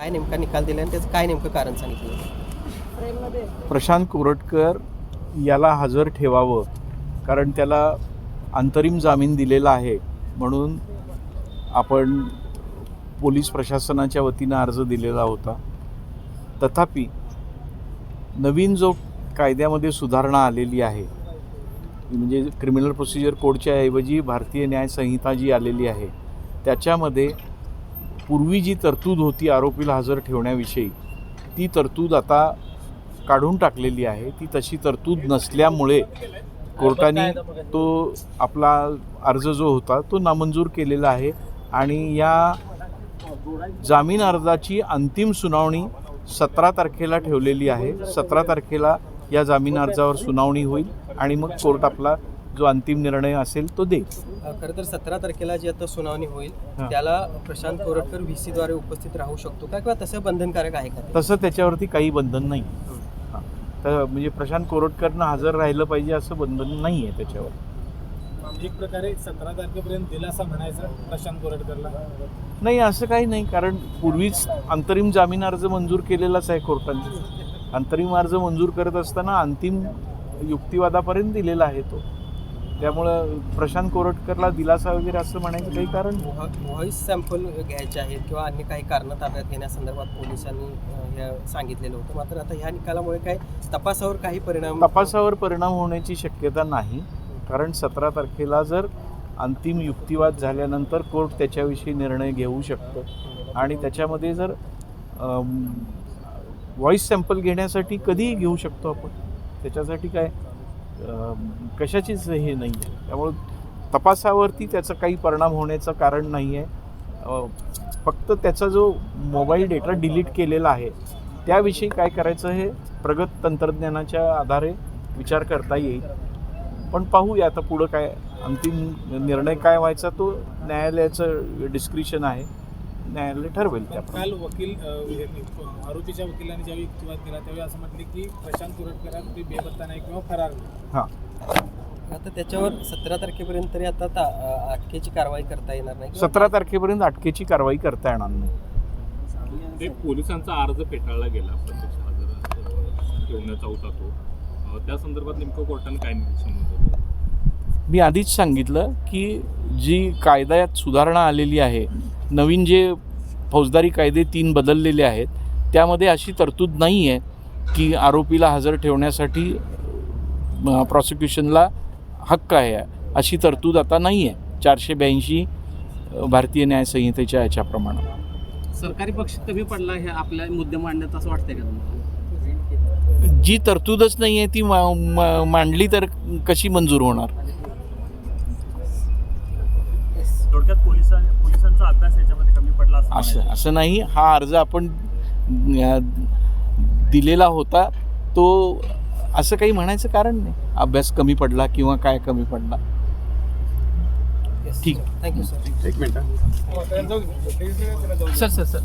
काय नेमका निकाल दिला आणि त्याचं काय नेमकं कारण सांगितलं? प्रशांत कोरटकर याला हजर ठेवावं कारण त्याला अंतरिम जामीन दिलेला आहे म्हणून आपण पोलीस प्रशासनाच्या वतीनं अर्ज दिलेला होता. तथापि नवीन जो कायद्यामध्ये सुधारणा आलेली आहे म्हणजे क्रिमिनल प्रोसिजर कोडच्या ऐवजी भारतीय न्याय संहिता जी आलेली आहे त्याच्यामध्ये पूर्वी जी तरतूद होती आरोपीला हजर ठेवण्याविषयी ती तरतूद आता काढून टाकलेली आहे. ती तशी तरतूद नसल्यामुळे कोर्टाने तो आपला अर्ज जो होता तो नामंजूर केलेला आहे आणि या जामीन अर्जाची अंतिम सुनावणी सतरा तारखेला ठेवलेली आहे. सतरा तारखेला या जामीन अर्जावर सुनावणी होईल आणि मग कोर्ट आपला जो अंतिम निर्णय असेल तो देईल. खरं तर सतरा तारखेला जी आता सुनावणी होईल हां. त्याला प्रशांत कोरटकर व्ही सीद्वारे उपस्थित राहू शकतो का? किंवा तसं बंधनकारक आहे का ते? तसं त्याच्यावरती काही बंधन नाही. हां. तर म्हणजे प्रशांत कोरटकरनं हजर राहिलं पाहिजे असं बंधन नाही आहे त्याच्यावर. एक प्रकारे सतरा तारखेपर्यंत दिलासा म्हणायचा प्रशांत कोरटकरला? नाही असं काही नाही. कारण पूर्वीच अंतरिम जामीन अर्ज मंजूर केलेलाच आहे कोर्टाने. अंतरिम अर्ज मंजूर करत असताना अंतिम युक्तिवादापर्यंत दिलेला आहे तो. त्यामुळं प्रशांत कोरटकरला दिलासा वगैरे असं म्हणायचं काही कारण. व्हॉइस सॅम्पल घ्यायचे आहेत किंवा अन्य काही कारणं ताब्यात घेण्यासंदर्भात पोलिसांनी सांगितलेलं होतं. मात्र आता ह्या निकालामुळे काय तपासावर काही परिणाम? तपासावर परिणाम होण्याची शक्यता नाही. कारण सतरा तारखेला जर अंतिम युक्तिवाद झाल्यानंतर कोर्ट त्याच्याविषयी निर्णय घेऊ शकतं. आणि त्याच्यामध्ये जर व्हॉइस सॅम्पल घेण्यासाठी कधीही घेऊ शकतो आपण. त्याच्यासाठी काय? कशाचीच हे नाही आहे. त्यामुळं तपासावरती त्याचा काही परिणाम होण्याचं कारण नाही आहे. फक्त त्याचा जो मोबाईल डेटा डिलीट केलेला आहे त्याविषयी काय करायचं हे प्रगत तंत्रज्ञानाच्या आधारे विचार करता येईल. पण पाहूया आता पुढं काय अंतिम निर्णय काय व्हायचा तो न्यायालयाचं डिस्क्रिशन आहे. न्यायालय ठरवेल त्याप्रमाणे काल वकील आरोपीच्या वकिलांनी ज्यावेळी युक्तिवाद केला त्यावेळी असं म्हटले की प्रशांत कोरटकर कुठे बेपत्ता नाही किंवा फरार हां. आता त्याच्यावर सतरा तारखेपर्यंत तरी आता ता- अटकेची कारवाई करता येणार नाही सतरा तारखेपर्यंत अटकेची कारवाई करता येणार नाही. ते पोलिसांचा अर्ज फेटाळला गेला प्रत्यक्ष हजर ठेवण्याचा होता तो. त्या संदर्भात नेमकं कोर्टाने काय निरीक्षण नोंदवलं मी आधीच सांगितलं की जी कायद्यात सुधारणा आलेली आहे नवीन जे फौजदारी कायदे तीन बदललेले आहेत त्यामध्ये अशी तरतूद नाही आहे की आरोपीला हजर ठेवण्यासाठी प्रॉसिक्युशनला हक्क आहे. अशी तरतूद आता नाही आहे. चारशे ब्याऐंशी भारतीय न्याय संहितेच्या याच्याप्रमाणे. सरकारी पक्ष कमी पडला हे आपल्या मुद्दे मांडण्यात असं वाटतंय का तुम्हाला? जी तरतूदच नाही आहे ती मा- मा- मांडली तर कशी मंजूर होणार? थोडक्यात पोलिसां पोलिसांचा अभ्यास याच्यामध्ये कमी पडला असं असं नाही. हा अर्ज आपण दिलेला होता. तो असं काही म्हणायचं कारण नाही. अभ्यास कमी पडला किंवा काय कमी पडला. ठीक. you, sir. एक मिनिट सर सर सर